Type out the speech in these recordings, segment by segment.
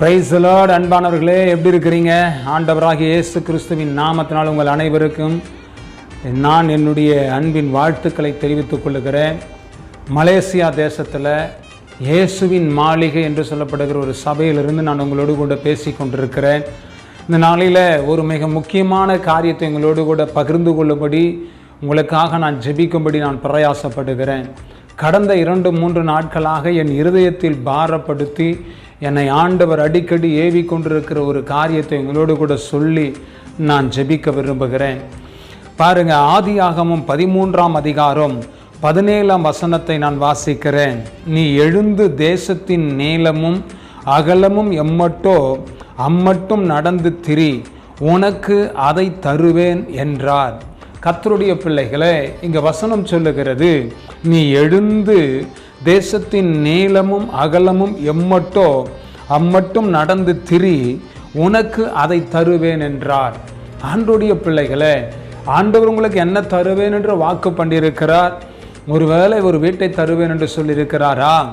Price Lord அன்பானவர்களே. எப்படி இருக்கிறீங்க? ஆண்டவராக இயேசு கிறிஸ்துவின் நாமத்தினால் உங்கள் அனைவருக்கும் நான் என்னுடைய அன்பின் வாழ்த்துக்களை தெரிவித்துக் கொள்ளுகிறேன். மலேசியா தேசத்தில் இயேசுவின் மாளிகை என்று சொல்லப்படுகிற ஒரு சபையிலிருந்து நான் உங்களோடு கூட பேசி கொண்டிருக்கிறேன். இந்த நாளில் ஒரு மிக முக்கியமான காரியத்தை உங்களோடு கூட பகிர்ந்து கொள்ளும்படி உங்களுக்காக நான் ஜெபிக்கும்படி நான் பிரயாசப்படுகிறேன். கடந்த இரண்டு மூன்று நாட்களாக என் இருதயத்தில் பாரப்படுத்தி என்னை ஆண்டவர் அடிக்கடி ஏவி கொண்டிருக்கிற ஒரு காரியத்தை உங்களோடு கூட சொல்லி நான் ஜெபிக்க விரும்புகிறேன். பாருங்க ஆதியாகமும் பதிமூன்றாம் அதிகாரம் பதினேழாம் வசனத்தை நான் வாசிக்கிறேன். நீ எழுந்து தேசத்தின் நீளமும் அகலமும் எம்மட்டோ அம்மட்டும் நடந்து திரி உனக்கு அதை தருவேன் என்றார். கத்தருடைய பிள்ளைகளே இங்கே வசனம் சொல்லுகிறது நீ எழுந்து தேசத்தின் நீளமும் அகலமும் எம்மட்டோ அம்மட்டும் நடந்து திரி உனக்கு அதை தருவேன் என்றார் ஆண்டோடைய பிள்ளைகளே ஆண்டவர் உங்களுக்கு என்ன தருவேன் என்று வாக்கு பண்ணியிருக்கிறார்? ஒருவேளை ஒரு வீட்டை தருவேன் என்று சொல்லியிருக்கிறாரா?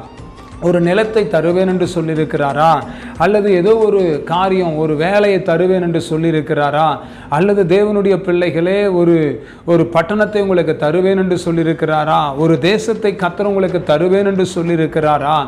ஒரு நிலத்தை தருவேன் என்று சொல்லியிருக்கிறாரா? அல்லது ஏதோ ஒரு காரியம் ஒரு வேலையை தருவேன் என்று சொல்லியிருக்கிறாரா? அல்லது தேவனுடைய பிள்ளைகளே ஒரு ஒரு பட்டணத்தை உங்களுக்கு தருவேன் என்று சொல்லியிருக்கிறாரா? ஒரு தேசத்தை கத்தர் உங்களுக்கு தருவேன் என்று சொல்லியிருக்கிறாரா?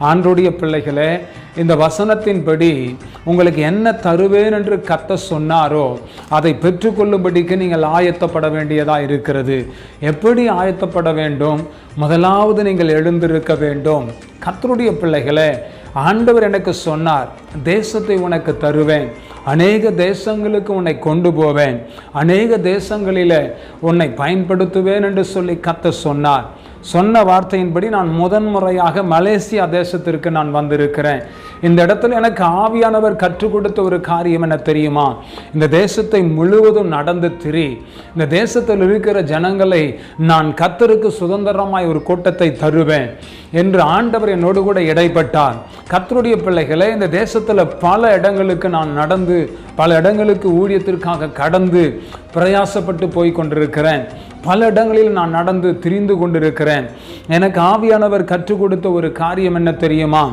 ஆண்டுடைய பிள்ளைகளே இந்த வசனத்தின்படி உங்களுக்கு என்ன தருவேன் என்று கத்த சொன்னாரோ அதை பெற்றுக்கொள்ளும்படிக்கு நீங்கள் ஆயத்தப்பட வேண்டியதாக இருக்கிறது. எப்படி ஆயத்தப்பட வேண்டும்? முதலாவது நீங்கள் எழுந்திருக்க வேண்டும். கத்தருடைய பிள்ளைகளே ஆண்டவர் எனக்கு சொன்னார் தேசத்தை உனக்கு தருவேன். அநேக தேசங்களுக்கு உன்னை கொண்டு போவேன். அநேக தேசங்களில் உன்னை பயன்படுத்துவேன் என்று சொல்லி கத்த சொன்னார். சொன்ன வார்த்தையின்படி நான் முதன்முறையாக மலேசியா தேசத்திற்கு நான் வந்திருக்கிறேன். இந்த இடத்துல எனக்கு ஆவியானவர் கற்றுக் கொடுத்த ஒரு காரியம் என்ன தெரியுமா? இந்த தேசத்தை முழுவதும் நடந்து திரி. இந்த தேசத்தில் இருக்கிற ஜனங்களை நான் கத்தருக்கு சுதந்திரமாய் ஒரு கூட்டத்தை தருவேன் என்று ஆண்டவர் என்னோடு கூட இடைப்பட்டார். கத்தருடைய பிள்ளைகளை இந்த தேசத்தில் பல இடங்களுக்கு நான் நடந்து பல இடங்களுக்கு ஊழியத்திற்காக கடந்து பிரயாசப்பட்டு போய் கொண்டிருக்கிறேன். பல இடங்களில் நான் நடந்து திரிந்து கொண்டிருக்கிறேன். எனக்கு ஆவியானவர் கற்றுக் கொடுத்த ஒரு காரியம் என்ன தெரியுமா?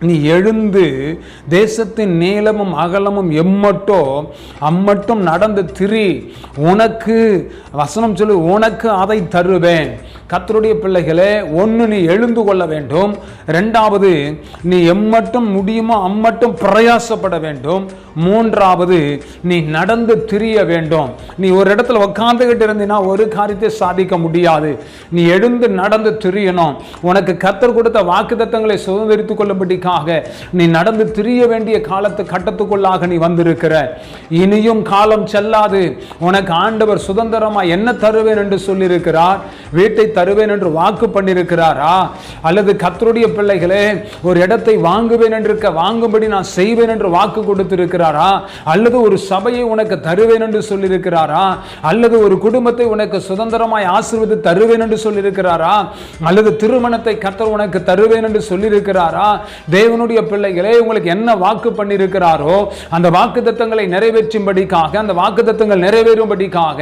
நீ எழுந்து தேசத்தின் நீளமும் அகலமும் எம்மட்டோ அம்மட்டும் நடந்து திரி. உனக்கு வசனம் சொல்லு உனக்கு அதை தருவேன். கத்தருடைய பிள்ளைகளே ஒன்று நீ எழுந்து கொள்ள வேண்டும். ரெண்டாவது நீ எம்மட்டும் முடியுமோ அம்மட்டும் பிரயாசப்பட வேண்டும். மூன்றாவது நீ நடந்து திரிய வேண்டும். நீ ஒரு இடத்துல உட்காந்துக்கிட்டு இருந்தீன்னா ஒரு காரியத்தை சாதிக்க முடியாது. நீ எழுந்து நடந்து திரியணும். உனக்கு கத்தர் கொடுத்த வாக்குத்தத்தங்களை சுதந்திரித்துக் கொள்ளும்படிக்காக நீ நடந்து திரிய வேண்டிய காலத்து கட்டத்துக்குள்ளாக நீ வந்திருக்கிற. இனியும் காலம் செல்லாது. உனக்கு ஆண்டவர் சுதந்திரமா என்ன தருவேன் என்று சொல்லியிருக்கிறார். வீட்டை தருவேன் என்று வாக்கு பண்ணியிருக்கிறாரா? அல்லது கத்தருடைய பிள்ளைகளே ஒரு இடத்தை வாங்குவேன் என்று வாங்கும்படி நான் செய்வேன் என்று வாக்கு கொடுத்திருக்கிறாரா? அல்லது ஒரு சபையை உனக்கு தருவேன் என்று சொல்லியிருக்கிறாரா? அல்லது ஒரு குடும்பத்தை உனக்கு சுதந்திரமாய் ஆசிர்வது தருவேன் என்று சொல்லியிருக்கிறாரா? அல்லது திருமணத்தை கத்தர் உனக்கு தருவேன் என்று சொல்லியிருக்கிறாரா? தேவனுடைய பிள்ளைகளே உங்களுக்கு என்ன வாக்கு பண்ணியிருக்கிறாரோ அந்த வாக்கு தத்தங்களை நிறைவேற்றும்படிக்காக அந்த வாக்கு தத்தங்கள் நிறைவேறும்படிக்காக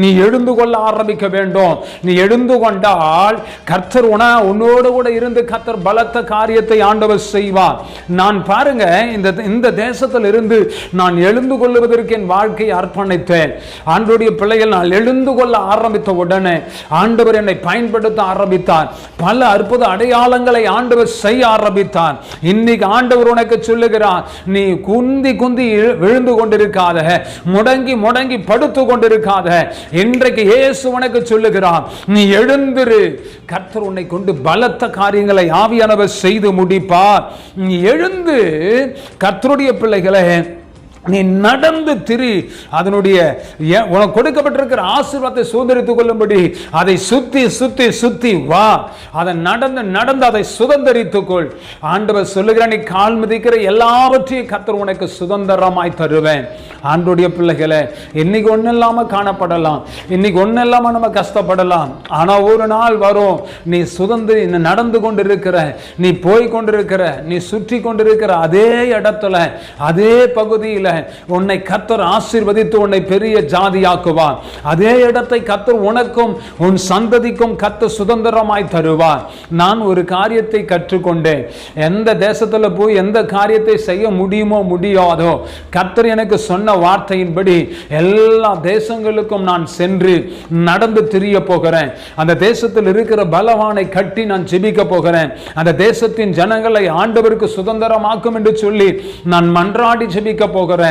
நீ எழுந்து கொள்ள ஆரம்பிக்க வேண்டும். நீ எழுந்து கொண்டால் கர்த்தர் உணா உன்னோடு கூட இருந்து கர்த்தர் பலத்த காரியத்தை ஆண்டவர் செய்வார். நான் பாருங்க இந்த இந்த தேசத்தில் இருந்து நான் எழுந்து கொள்வதற்கு என் வாழ்க்கையை அர்ப்பணித்தேன். ஆண்டோடைய பிள்ளைகள் நான் எழுந்து கொள்ள ஆரம்பித்த உடனே ஆண்டவர் என்னை பயன்படுத்த ஆரம்பித்தார். பல அற்புத அடையாளங்களை ஆண்டவர் செய்ய ஆரம்பித்தார். இன்னைக்கு ஆண்டவர் உனக்கு சொல்லுகிறார் நீ குந்தி குந்தி விழுந்து கொண்டிருக்காத. முடங்கி முடங்கி படுத்து கொண்டிருக்காத. இன்றைக்கு இயேசு உனக்கு சொல்லுகிறார் நீ எழுந்து எழுந்திரு. கர்த்தர் உன்னை கொண்டு பலத்த காரியங்களை ஆவியானவர் செய்து முடிப்பார். நீ எழுந்து கர்த்தருடைய பிள்ளைகளை நீ நடந்து திரி. அதனுடைய உனக்கு கொடுக்கப்பட்டிருக்கிற ஆசீர்வாதத்தை சுதந்திரித்துக் கொள்ளும்படி அதை சுத்தி சுத்தி சுத்தி வா. அதை நடந்து நடந்து அதை சுதந்திரித்துக் கொள். ஆண்டவர் சொல்லுகிற நீ கால் மிதிக்கிற எல்லாவற்றையும் கத்தர் உனக்கு சுதந்திரமாய் தருவேன். ஆண்டுடைய பிள்ளைகளை இன்னைக்கு ஒன்றும் இல்லாம காணப்படலாம். இன்னைக்கு ஒன்றும் இல்லாம நம்ம கஷ்டப்படலாம். ஆனா ஒரு நாள் வரும் நீ சுதந்திரி நீ நடந்து கொண்டிருக்கிற நீ போய் கொண்டிருக்கிற நீ சுற்றி கொண்டிருக்கிற அதே இடத்துல அதே பகுதியில் உன்னை கத்தர் ஆசீர்வதித்து உன்னை பெரிய ஜாதியாக்குவார். அதே இடத்தை கத்தர் உனக்கும் உன் சந்ததிக்கும் கத்த சுதந்திரமாய் தருவார். நான் ஒரு காரியத்தை கற்றுக்கொண்டேன். எந்த தேசத்துல போய் எந்த காரியத்தை செய்ய முடியுமோ முடியாதோ கத்தர் எனக்கு சொன்ன வார்த்தையின்படி எல்லா தேசங்களுக்கும் நான் சென்று நடந்து திரிய போகிறேன். அந்த தேசத்தில் இருக்கிற பலவானை கட்டி நான் ஜெபிக்க போகிறேன். அந்த தேசத்தின் ஜனங்களை ஆண்டவருக்கு சுதந்திரமாக்கும் என்று சொல்லி நான் மன்றாடி ஜெபிக்க போகிறேன்.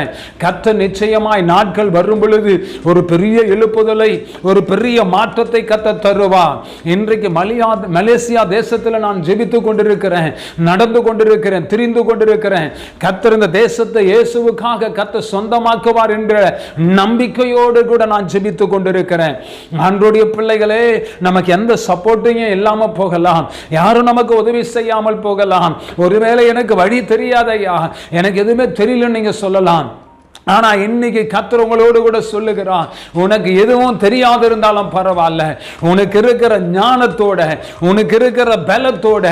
கத்த நிச்சயமாய் நாட்கள் வரும் பொழுது ஒரு பெரிய எழுப்புதலை ஒரு பெரிய மாற்றத்தை கத்த தருவா இன்றைக்கு மலியா மலேசியா தேசத்தில் நான் ஜெபித்து கொண்டிருக்கிறேன் நடந்து கொண்டிருக்கிறேன் திரிந்து கொண்டிருக்கிறேன். கத்திருந்த தேசத்தை இயேசுவுக்காக கத்த சொந்தமாக்குவார் என்ற நம்பிக்கையோடு கூட நான் ஜெபித்து கொண்டிருக்கிறேன். ஆண்டோடைய பிள்ளைகளே நமக்கு எந்த சப்போர்ட்டையும் இல்லாமல் போகலாம். யாரும் நமக்கு உதவி செய்யாமல் போகலாம். ஒருவேளை எனக்கு வழி தெரியாதையா எனக்கு எதுவுமே தெரியலன்னு நீங்க சொல்லலாம். ஆனா இன்னைக்கு கத்தர் உங்களோடு கூட சொல்லுகிறான் உனக்கு எதுவும் தெரியாது இருந்தாலும் பரவாயில்ல. உனக்கு இருக்கிற ஞானத்தோட உனக்கு இருக்கிற பலத்தோட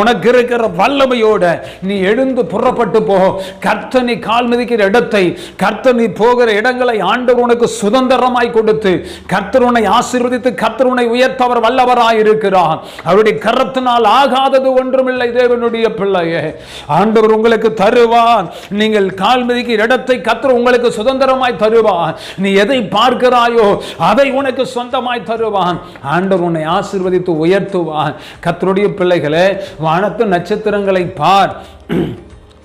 உனக்கு இருக்கிற வல்லமையோட நீ எழுந்து புறப்பட்டு போ. கர்த்த நீ கால் மிதிக்கிற இடத்தை கர்த்த நீ போகிற இடங்களை ஆண்டவர் உனக்கு சுதந்திரமாய் கொடுத்து கர்த்தர் உன்னை ஆசீர்வதித்து கர்த்தர் உன்னை உயர்த்தவர் வல்லவராய் இருக்கிறார். அவருடைய கரத்தினால் ஆகாதது ஒன்றுமில்லை தேவனுடைய பிள்ளையே. ஆண்டவர் உங்களுக்கு தருவான் நீங்கள் கால் மிதிக்கிற இடத்தை கத்திர உங்களுக்கு சுதந்திரமாய் தருவான். நீ எதை பார்க்கிறாயோ அதை உனக்கு சொந்தமாய் தருவான். ஆண்டவர் உன்னை ஆசிர்வதித்து உயர்த்துவான் கத்தருடைய பிள்ளைகளே வானத்து நட்சத்திரங்களை பார்.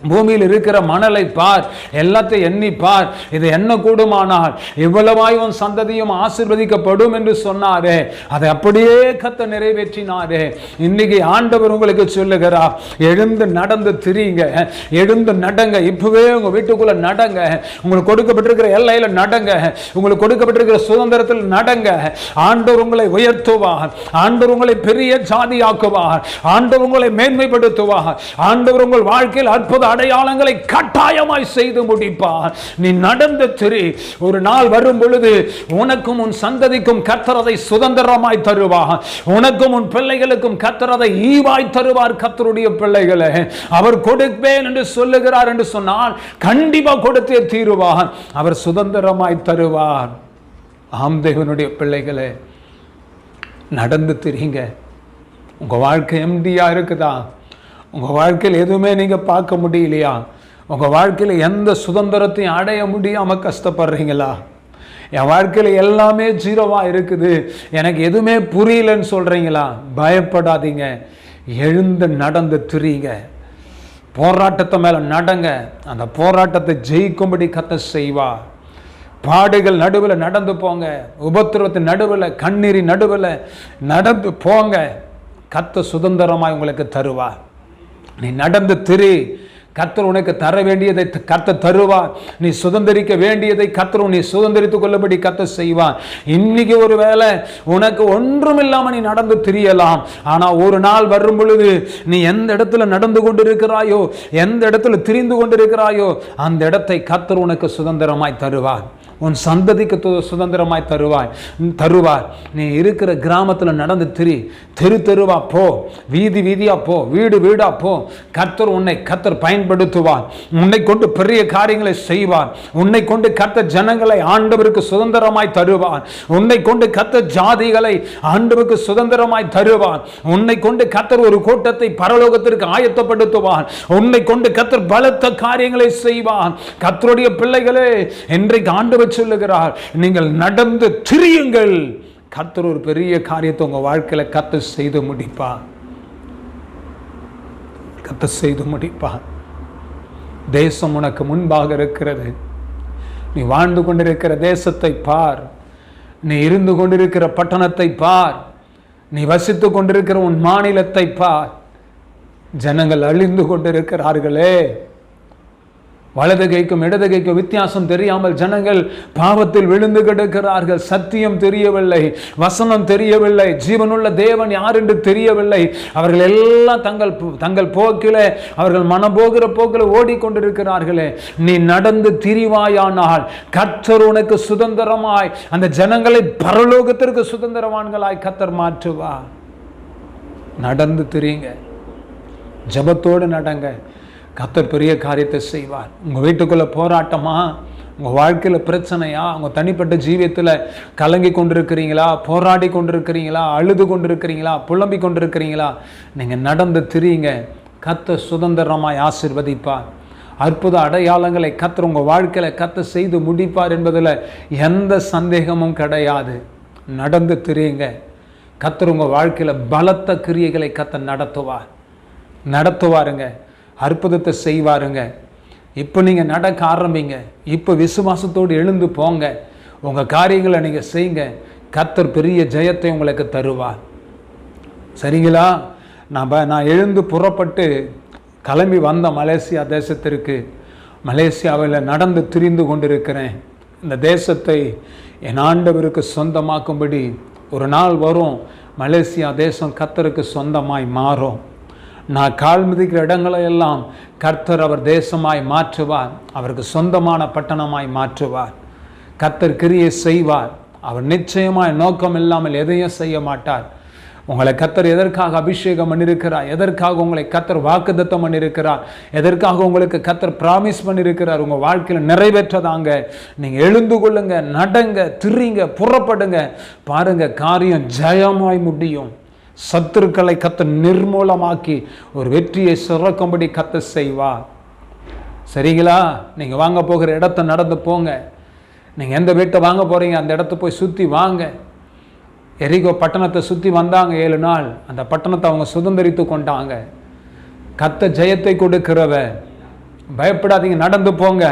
பூமியில் இருக்கிற மணலை பார் எல்லாத்தையும் எண்ணி பார் இது என்ன கூடுமானால் இவ்வளவாய் உன் சந்ததியும் ஆசீர்வதிக்கப்படும் என்று சொன்னாரே. அதை அப்படியே கத்த நிறைவேற்றினாரே. இன்னைக்கு ஆண்டவர் உங்களுக்கு சொல்லுகிறார் எழுந்து நடந்து திரியுங்க எழுந்து நடங்க. இப்பவே உங்க வீட்டுக்குள்ள நடங்க. உங்களுக்கு கொடுக்கப்பட்டிருக்கிற எல்லையில நடங்க. உங்களுக்கு கொடுக்கப்பட்டிருக்கிற சுதந்திரத்தில் நடங்க. ஆண்டவர் உங்களை உயர்த்துவார். ஆண்டவர் உங்களை பெரிய ஜாதியாக்குவார். ஆண்டவர் உங்களை மேன்மைப்படுத்துவார். ஆண்டவர் உங்கள் வாழ்க்கையில் அற்புத அடையாளங்களை கட்டாயமாய் செய்து முடிப்பார். நீ நடந்த திரு. ஒரு நாள் வரும் பொழுது உனக்கும் உன் சந்ததிக்கும் கத்தரதை சுதந்திரமாய் தருவார். உனக்கும் உன் பிள்ளைகளுக்கும் கத்தரதை ஈவாய் தருவார் கத்தருடைய பிள்ளைகளை. அவர் கொடுப்பேன் என்று சொல்லுகிறார் என்று சொன்னால் கண்டிப்பாக கொடுத்தே தீருவார். அவர் சுதந்திரமாய் தருவார். ஆம் தேவனுடைய பிள்ளைகளை. நடந்து திரிங்க உங்கள் வாழ்க்கை எம்டியாக இருக்குதா? உங்கள் வாழ்க்கையில் எதுவுமே நீங்கள் பார்க்க முடியலையா? உங்கள் வாழ்க்கையில் எந்த சுதந்திரத்தையும் அடைய முடியாமல் கஷ்டப்படுறீங்களா? என் வாழ்க்கையில் எல்லாமே ஜீரோவாக இருக்குது. எனக்கு எதுவுமே புரியலன்னு சொல்கிறீங்களா பயப்படாதீங்க. எழுந்து நடந்து திரியுங்க. போராட்டத்தை மேலே நடங்க. அந்த போராட்டத்தை ஜெயிக்கும்படி கத்த செய்வா. பாடுகள் நடுவில் நடந்து போங்க. உபத்திரவத்தின் நடுவில் கண்ணீரின் நடுவில் நடந்து போங்க. கத்த சுதந்திரமாக உங்களுக்கு தருவா நீ நடந்து திரி. கர்த்தர் உனக்கு தர வேண்டியதை கர்த்தர் தருவா நீ சுதந்திரிக்க வேண்டியதை கர்த்தர் நீ சுதந்திரித்துக் கொள்ளபடி கர்த்தர் செய்வான் இன்னைக்கு ஒரு வேளை உனக்கு ஒன்றும் இல்லாம நீ நடந்து திரியலாம். ஆனா ஒரு நாள் வரும் பொழுது நீ எந்த இடத்துல நடந்து கொண்டிருக்கிறாயோ எந்த இடத்துல திரிந்து கொண்டிருக்கிறாயோ அந்த இடத்தை கர்த்தர் உனக்கு சுதந்திரமாய் தருவான் உன் சந்ததிக்கு து- சுதந்திரமாய் தருவாய். தருவார் நீ இருக்கிற கிராமத்தில் நடந்து திரி. தெரு தெருவா போ. வீதி வீதியா போ. வீடு வீடா போ. கர்த்தர் உன்னை கர்த்தர் பயன்படுத்துவார். உன்னை கொண்டு பெரிய காரியங்களை செய்வார். உன்னை கொண்டு கர்த்தர் ஜனங்களை ஆண்டவருக்கு சுதந்திரமாய் தருவார். உன்னை கொண்டு கத்த ஜாதிகளை ஆண்டவருக்கு சுதந்திரமாய் தருவார். உன்னை கொண்டு கர்த்தர் ஒரு கூட்டத்தை பரலோகத்திற்கு ஆயத்தப்படுத்துவார். உன்னை கொண்டு கர்த்தர் பலத்த காரியங்களை செய்வார். கர்த்தருடைய பிள்ளைகளே இன்றைக்கு ஆண்டவர் சொல்லுகிறார். நீங்கள் நடந்து திரியுங்கள். கர்த்தர் ஒரு பெரிய காரியத்தை உங்க வாழ்க்கையில கத்து செய்து முடிப்பார் கத்து செய்து முடிப்பார் தேசம் உனக்கு முன்பாக இருக்கிறது. நீ வாழ்ந்து கொண்டிருக்கிற தேசத்தை பார். நீ இருந்து கொண்டிருக்கிற பட்டணத்தை பார். நீ வசித்து கொண்டிருக்கிற உன் மாநிலத்தை பார். ஜனங்கள் அழிந்து கொண்டிருக்கிறார்களே. வலது கைக்கும் இடது கைக்கும் வித்தியாசம் தெரியாமல் ஜனங்கள் பாவத்தில் விழுந்து கிடக்கிறார்கள். சத்தியம் தெரியவில்லை. வசனம் தெரியவில்லை. ஜீவனுள்ள தேவன் யார் என்று தெரியவில்லை. அவர்கள் எல்லாம் தங்கள் தங்கள் போக்கிலே அவர்கள் மனம் போகிற போக்கில் ஓடிக்கொண்டிருக்கிறார்களே. நீ நடந்து திரிவாயானால் கர்த்தர் உனக்கு சுதந்திரமாய் அந்த ஜனங்களை பரலோகத்திற்கு சுதந்திரவான்களாய் கத்தர் மாற்றுவார். நடந்து திரியுங்க. ஜெபத்தோடு நடங்க. கத்தர் பெரிய காரியத்தை செய்வார். உங்கள் வீட்டுக்குள்ளே போராட்டமா? உங்கள் வாழ்க்கையில் பிரச்சனையா? உங்கள் தனிப்பட்ட ஜீவியத்தில் கலங்கி கொண்டிருக்கிறீங்களா? போராடி கொண்டிருக்கிறீங்களா? அழுது கொண்டிருக்கிறீங்களா? புலம்பி கொண்டிருக்கிறீங்களா? நீங்கள் நடந்து திரியுங்க. கத்த சுதந்திரமாய் ஆசிர்வதிப்பார். அற்புத அடையாளங்களை கத்தர் உங்கள் வாழ்க்கையில் கத்த செய்து முடிப்பார் என்பதில் எந்த சந்தேகமும் கிடையாது. நடந்து திரியுங்க. கத்தர் உங்கள் வாழ்க்கையில் பலத்த கிரியைகளை கத்த நடத்துவார். நடத்துவாருங்க. அற்புதத்தை செய்வாருங்க. இப்போ நீங்கள் நடக்க ஆரம்பிங்க. இப்போ விசுவாசத்தோடு எழுந்து போங்க. உங்கள் காரியங்களை நீங்கள் செய்யுங்க கத்தர் பெரிய ஜெயத்தை உங்களுக்கு தருவார். சரிங்களா? நம்ம நான் எழுந்து புறப்பட்டு கிளம்பி வந்த மலேசியா தேசத்திற்கு மலேசியாவில் நடந்து திரிந்து கொண்டிருக்கிறேன். இந்த தேசத்தை என் ஆண்டவருக்கு சொந்தமாக்கும்படி ஒரு நாள் வரும். மலேசியா தேசம் கத்தருக்கு சொந்தமாய் மாறும். நான் கால் மிதிக்கிற இடங்களை எல்லாம் கர்த்தர் அவர் தேசமாய் மாற்றுவார் அவருக்கு சொந்தமான பட்டணமாய் மாற்றுவார். கர்த்தர் கிரியை செய்வார் அவர் நிச்சயமாய் நோக்கம் இல்லாமல் எதையும் செய்ய மாட்டார். உங்களை கத்தர் எதற்காக அபிஷேகம் பண்ணியிருக்கிறார் எதற்காக உங்களை கத்தர் வாக்குதத்தம் பண்ணியிருக்கிறார் எதற்காக உங்களுக்கு கத்தர் ப்ராமிஸ் பண்ணியிருக்கிறார் உங்கள் வாழ்க்கையில் நிறைவேற்றதாங்க. நீங்கள் எழுந்து கொள்ளுங்க நடங்க திரிங்க புறப்படுங்க. பாருங்கள் காரியம் ஜெயமாய் முடியும். சத்துருக்களை கத்த நிர்மூலமாக்கி ஒரு வெற்றியை சிறக்கும்படி கத்த செய்வார். சரிங்களா? நீங்கள் வாங்க போகிற இடத்த நடந்து போங்க. நீங்கள் எந்த வீட்டை வாங்க போகிறீங்க அந்த இடத்த போய் சுற்றி வாங்க. எரிகோ பட்டணத்தை சுற்றி வந்தாங்க ஏழு நாள். அந்த பட்டணத்தை அவங்க சுதந்திரித்து கொண்டாங்க. கத்த ஜெயத்தை கொடுக்கிறவ பயப்படாதீங்க நடந்து போங்க.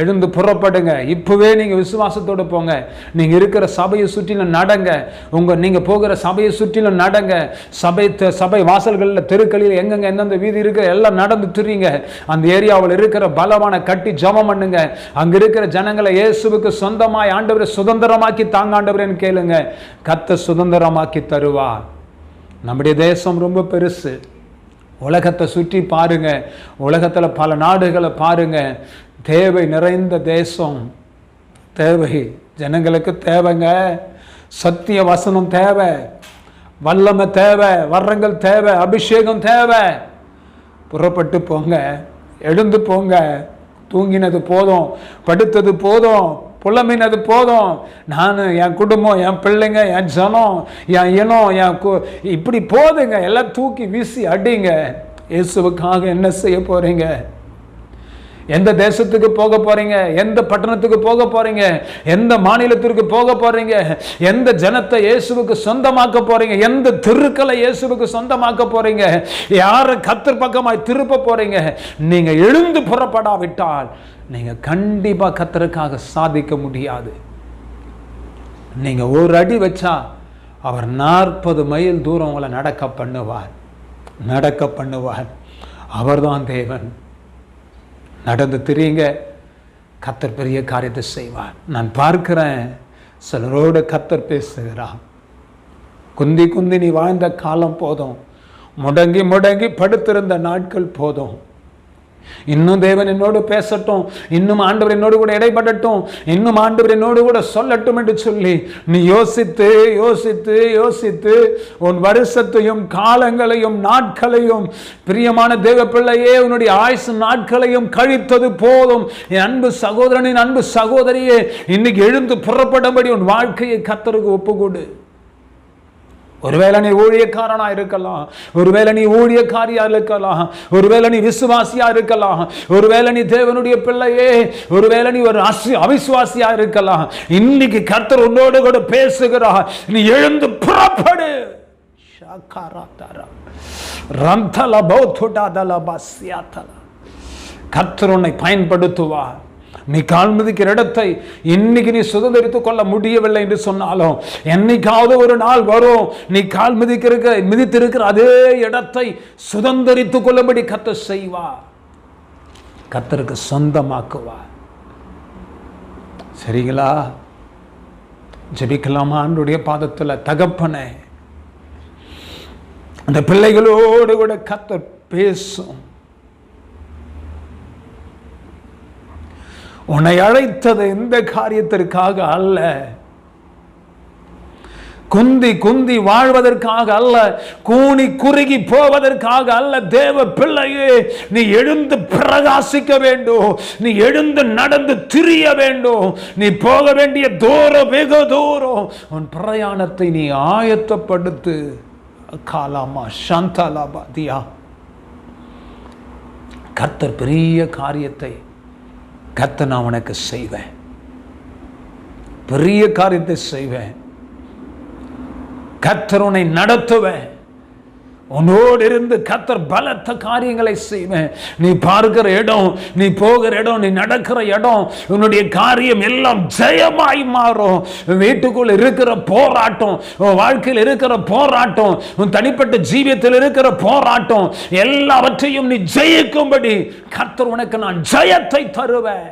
எழுந்து புறப்படுங்க. இப்போவே நீங்கள் விசுவாசத்தோடு போங்க. நீங்கள் இருக்கிற சபையை சுற்றிலும் நடங்க. உங்கள் நீங்கள் போகிற சபையை சுற்றிலும் நடங்க. சபை சபை வாசல்களில் தெருக்களில் எங்கெங்க எந்தெந்த வீதி இருக்கிற எல்லாம் நடந்து திரியுங்க. அந்த ஏரியாவில் இருக்கிற பலவான கட்டி ஜபம் பண்ணுங்க. அங்கே இருக்கிற ஜனங்களை இயேசுவுக்கு சொந்தமாய் ஆண்டவரை சுதந்திரமாக்கி தாங்க ஆண்டவரேன்னு கேளுங்க. கத்த சுதந்திரமாக்கி தருவா நம்முடைய தேசம் ரொம்ப பெருசு. உலகத்தை சுற்றி பாருங்க. உலகத்தில் பல நாடுகளை பாருங்க. தேவை நிறைந்த தேசம் தேவை. ஜனங்களுக்கு தேவைங்க. சத்திய வசனம் தேவை. வல்லமை தேவை. வர்றங்கள் தேவை. அபிஷேகம் தேவை. புறப்பட்டு போங்க. எழுந்து போங்க. தூங்கினது போதும். படுத்தது போதும். புலமினது போதும். நான் என் குடும்பம் என் பிள்ளைங்க என் ஜனம் என் இனம் என் கு இப்படி போதுங்க. எல்லாம் தூக்கி வீசி அடிங்க. இயேசுவுக்காக என்ன செய்ய போகிறீங்க எந்த தேசத்துக்கு போக போறீங்க? எந்த பட்டணத்துக்கு போக போறீங்க? எந்த மாநிலத்திற்கு போக போறீங்க? எந்த ஜனத்தை இயேசுவுக்கு சொந்தமாக்க போறீங்க? எந்த தெருக்களை இயேசுவுக்கு சொந்தமாக்க போறீங்க? யாரை கத்தர் பக்கமாய் திருப்ப போறீங்க? நீங்க எழுந்து புறப்படாவிட்டால் நீங்க கண்டிப்பா கத்தருக்காக சாதிக்க முடியாது. நீங்க ஒரு அடி வச்சா அவர் நாற்பது மைல் தூரம் உங்களை நடக்க பண்ணுவார். நடக்க பண்ணுவார். அவர்தான் தேவன். நடந்து திரியுங்க. கத்தர் பெரிய காரியத்தை செய்வார். நான் பார்க்கிறேன். சிலரோடு கத்தர் பேசுகிறார். குந்தி குந்தி நீ வாழ்ந்த காலம் போதும். முடங்கி முடங்கி படுத்திருந்த நாட்கள் போதும். இன்னும் தேவன் என்னோடு பேசட்டும். இன்னும் ஆண்டவர் என்னோடு கூட இடைப்படட்டும். இன்னும் ஆண்டவர் என்னோடு கூட சொல்லட்டும் என்று சொல்லி நீ யோசித்து யோசித்து யோசித்து உன் வருஷத்தையும் காலங்களையும் நாட்களையும் பிரியமான தேவ பிள்ளையே உன்னுடைய ஆயுசு நாட்களையும் கழித்தது போதும். என் அன்பு சகோதரனின் அன்பு சகோதரியே இன்னைக்கு எழுந்து புறப்படும்படி உன் வாழ்க்கையை கத்தருக்கு ஒப்புக்கொடு. ஒருவேளை நீ ஊழியக்காரனா இருக்கலாம் ஒருவேளை நீ ஊழியக்காரியா இருக்கலாம் ஒருவேளை நீ விசுவாசியா இருக்கலாம் ஒருவேளை நீ தேவனுடைய பிள்ளையே ஒருவேளை நீ ஒரு அவிசுவாசியா இருக்கலாம் இன்னைக்கு கர்த்தர் உன்னோடு கூட பேசுகிறா நீ எழுந்து புறப்படு ஷாக்காராத்தாரா. ரந்தல பௌத்துடாதல பஸ்யாத்தல. கர்த்தர் உன்னை பயன்படுத்துவார் நீ கால் மிதிக்கிற இடத்தை இன்னைக்கு நீ சுதந்திரித்துக் கொள்ள முடியவில்லை என்று சொன்னாலும் என்னைக்காவது ஒரு நாள் வரும் நீ கால் மிதிக்கிற மிதித்திருக்கிற அதே இடத்தை சுதந்திரித்துக் கொள்ளும்படி கத்த செய்வார். கத்தருக்கு சொந்தமாக்குவார். சரிங்களா? ஜபிக்கலாமா அன்றுடைய பாதத்தில் தகப்பனே. அந்த பிள்ளைகளோடு கூட கத்தர் பேசும். உன்னை அழைத்தது எந்த காரியத்திற்காக அல்ல? குந்தி குந்தி வாழ்வதற்காக அல்ல கூனி குறுகி போவதற்காக அல்ல தேவ பிள்ளையே நீ எழுந்து பிரகாசிக்க வேண்டும் நீ எழுந்து நடந்து திரிய வேண்டும் நீ போக வேண்டிய தூரம் வெகு தூரம். உன் பிரயாணத்தை நீ ஆயத்தப்படுத்து. காலாமா சாந்தாலாபா தியா கர்த்தர் பெரிய காரியத்தை கத்த நான் உனக்கு செய்வேன். பெரிய காரியத்தை செய்வேன். கத்தர் உன்னை நடத்துவேன். உன்னோடு இருந்து கத்தர் பலத்த காரியங்களை செய்வேன். நீ பார்க்கிற இடம் நீ போகிற இடம் நீ நடக்கிற இடம் உன்னுடைய காரியம் எல்லாம் ஜெயமாய் மாறும். வீட்டுக்குள் இருக்கிற போராட்டம் உன் வாழ்க்கையில் இருக்கிற போராட்டம் உன் தனிப்பட்ட ஜீவியத்தில் இருக்கிற போராட்டம் எல்லாவற்றையும் நீ ஜெயிக்கும்படி கத்தர் உனக்கு நான் ஜெயத்தை தருவேன்.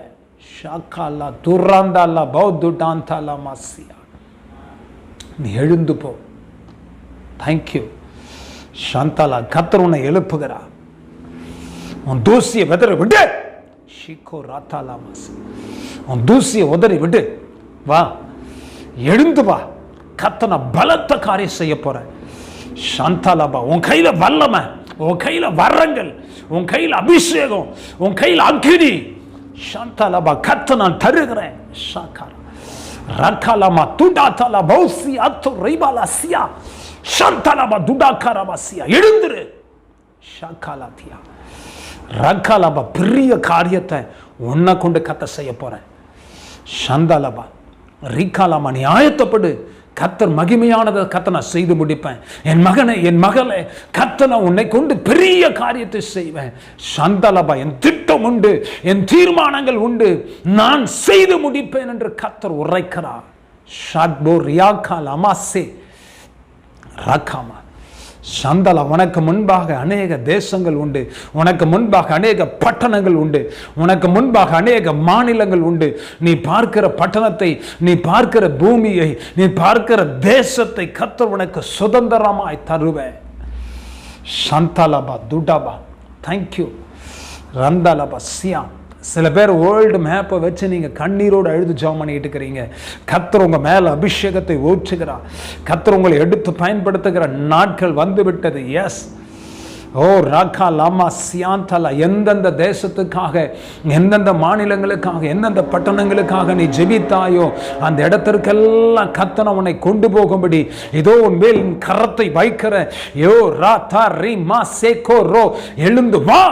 ஷாக்காலா துராந்தாலா பௌத்துட்டாந்தாலா மாசியா. நீ எழுந்து போ. தேங்க்யூ சாந்தாலா கத்தர் உன்னை எழுப்புகிறா உன் தூசியை வெதற விட்டு ஷிகோ ராத்தாலா மாஸ் உன் தூசியை உதறி விட்டு வா எழுந்து வா. கத்தனை பலத்த காரியம் செய்ய போறேன். சாந்தாலாபா உன் கையில வல்லமை உன் கையில வரங்கள் உன் கையில் அபிஷேகம் உன் கையில் அக்னி சாந்தாலாபா கத்தை நான் தருகிறேன். ஷாக்காரா ரக்காலாமா துண்டாத்தாலா பௌசி அத்து ரைபாலா சியா. ஷாந்தாலாபா துடாக்காரபாசியா எழுந்துரு. ஷாக்காலாத்தியா. ரக்காலாபா பெரிய காரியத்தை உன்னை கொண்டு கத்த செய்ய போறேன். ஷந்தாலாபா ரீகாலாமா நீ ஆயத்தப்படு. கத்தர் மகிமையானதை கத்தை நான் செய்து முடிப்பேன். என் மகனை என் மகளை கத்தனை உன்னை கொண்டு பெரிய காரியத்தை செய்வேன். சந்தலபா என் திட்டம் உண்டு என் தீர்மானங்கள் உண்டு. நான் செய்து முடிப்பேன் என்று கத்தர் உரைக்கிறார். ஷாக்போ ரியாக்கால் அமாசே ராக்காமா. சந்தல உனக்கு முன்பாக அநேக தேசங்கள் உண்டு. உனக்கு முன்பாக அநேக பட்டணங்கள் உண்டு. உனக்கு முன்பாக அநேக மாநிலங்கள் உண்டு. நீ பார்க்கிற பட்டணத்தை நீ பார்க்கிற பூமியை நீ பார்க்கிற தேசத்தை கத்த உனக்கு சுதந்திரமாய் தருவேன் சந்தலபா துடாபா. Thank you ரந்தலபா Siam. சில பேர் வேர்ல்டு மேப்பை வச்சு நீங்கள் கண்ணீரோடு அழுது ஜாம் பண்ணிட்டு இருக்கிறீங்க. கத்தர் உங்கள் மேலே அபிஷேகத்தை ஊற்றுகிறார். கத்தர் உங்களை எடுத்து பயன்படுத்துகிற நாட்கள் வந்து விட்டது எஸ் ஓ ராக்கா லாமா சியாந்தலா. எந்தெந்த தேசத்துக்காக எந்தெந்த மாநிலங்களுக்காக எந்தெந்த பட்டணங்களுக்காக நீ ஜெபித்தாயோ அந்த இடத்திற்கெல்லாம் கத்தனை உன்னை கொண்டு போகும்படி ஏதோ உன் மேல் கரத்தை வைக்கிற. யோ ரா தா ரி மா சேகோ ரோ. எழுந்து வா.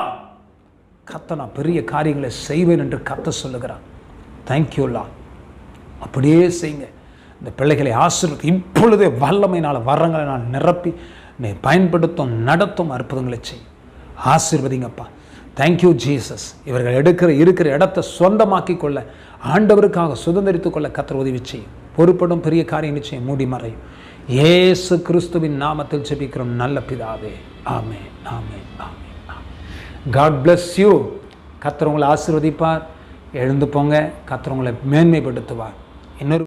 கத்த நான் பெரிய காரியங்களை செய்வேன் என்று கத்த சொல்லுகிறான் தேங்க்யூல்லா அப்படியே செய்யுங்க. இந்த பிள்ளைகளை ஆசிர்வதி இப்பொழுதே வல்லமையினால் வரங்களை நான் நிரப்பி நீ பயன்படுத்தும் நடத்தும் அற்புதங்களை செய் ஆசிர்வதிங்கப்பா. தேங்க்யூ ஜீசஸ் இவர்கள் எடுக்கிற இருக்கிற இடத்தை சொந்தமாக்கி கொள்ள ஆண்டவருக்காக சுதந்திரித்து கொள்ள கத்தர் உதவி செய்யும். பொறுப்படும் பெரிய காரியம் நிச்சயம் மூடி மறையும். ஏசு கிறிஸ்துவின் நாமத்தில் செபிக்கிறோம் நல்ல பிதாவே. ஆமே ஆமே ஆமே காட் பிளஸ் யூ கத்துறவங்களை ஆசிர்வதிப்பார். எழுந்து போங்க. கத்துறவங்களை மேன்மைப்படுத்துவார். இன்னொரு